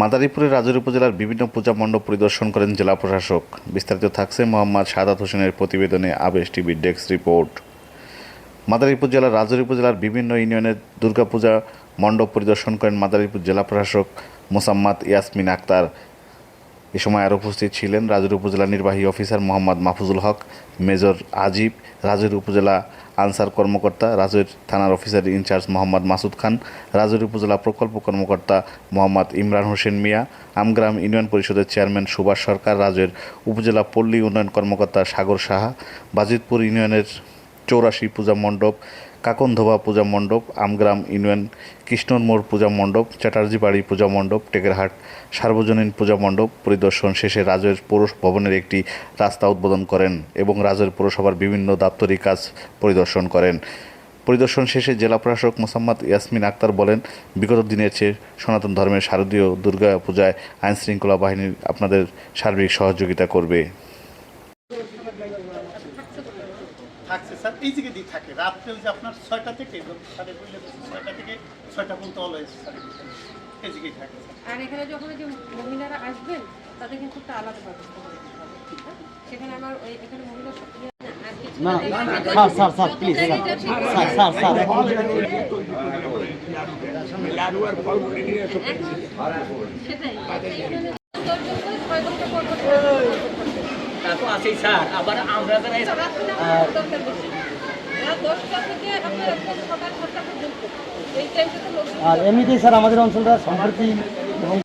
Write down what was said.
মাদারীপুরের রাজুর উপজেলার বিভিন্ন পূজা মণ্ডপ পরিদর্শন করেন জেলা প্রশাসক। বিস্তারিত থাকছে মোহাম্মদ সাদাত হোসেনের প্রতিবেদনে আবেশ টিভির ডেস্ক রিপোর্ট। মাদারীপুর জেলার রাজুর উপজেলার বিভিন্ন ইউনিয়নের দুর্গাপূজা মণ্ডপ পরিদর্শন করেন মাদারীপুর জেলা প্রশাসক মোসাম্মদ ইয়াসমিন আক্তার। এ সময় আরও উপস্থিত ছিলেন রাজুর উপজেলা নির্বাহী অফিসার মোহাম্মদ মাহফুজুল হক, মেজর আজিব রাজুর উপজেলা আনসার কর্মকর্তা রাজুর থানার officer in charge Mohammad Masud Khan রাজুর উপজেলা প্রকল্প কর্মকর্তা মোহাম্মদ ইমরান হোসেন মিয়া, আমগ্রাম ইউনিয়ন পরিষদের চেয়ারম্যান সুভাষ সরকার রাজুর উপজেলা পল্লী উন্নয়ন কর্মকর্তা সাগর সাহা, বাজিতপুর ইউনিয়নের চৌরাশি পূজা মণ্ডপ, কাকনধোবা পূজা মণ্ডপ, আমগ্রাম ইউনিয়ন, কৃষ্ণর মোড় পূজা মণ্ডপ চ্যাটার্জি বাড়ি পূজা মণ্ডপ, টেকেরহাট সার্বজনীন পূজা মণ্ডপ পরিদর্শন শেষে রাজের পৌর ভবনের একটি রাস্তা উদ্বোধন করেন এবং রাজের পৌরসভার বিভিন্ন দাপ্তরিক কাজ পরিদর্শন করেন। পরিদর্শন শেষে জেলা প্রশাসক মোসাম্মদ ইয়াসমিন আক্তার বলেন, বিগত দিনের চেয়ে সনাতন ধর্মের শারদীয় দুর্গা পূজায় আইন শৃঙ্খলা বাহিনী আপনাদের সার্বিক সহযোগিতা করবে। থাকছে স্যার এই জায়গায় দিয়ে থাকে। রাত্রে ওই যে আপনার ছয়টা থেকে সাড়ে বললে ছয়টা থেকে ছয়টা পর্যন্ত অলওয়েজ স্যার এই জায়গায় থাকে আর এখানে যখন যে মহিলারা আসবেন তাদের কিন্তু একটা আলাদা ব্যবস্থা হবে, সেখানে আমার ওই এখানে মহিলা সব- ইয়ে আর না না, sir sir sir please sir sir sir sir. সেটাই তা তো আছেই স্যার। আবার আমরা আর এমনিতেই স্যার আমাদের অঞ্চলটা সম্প্রতি এবং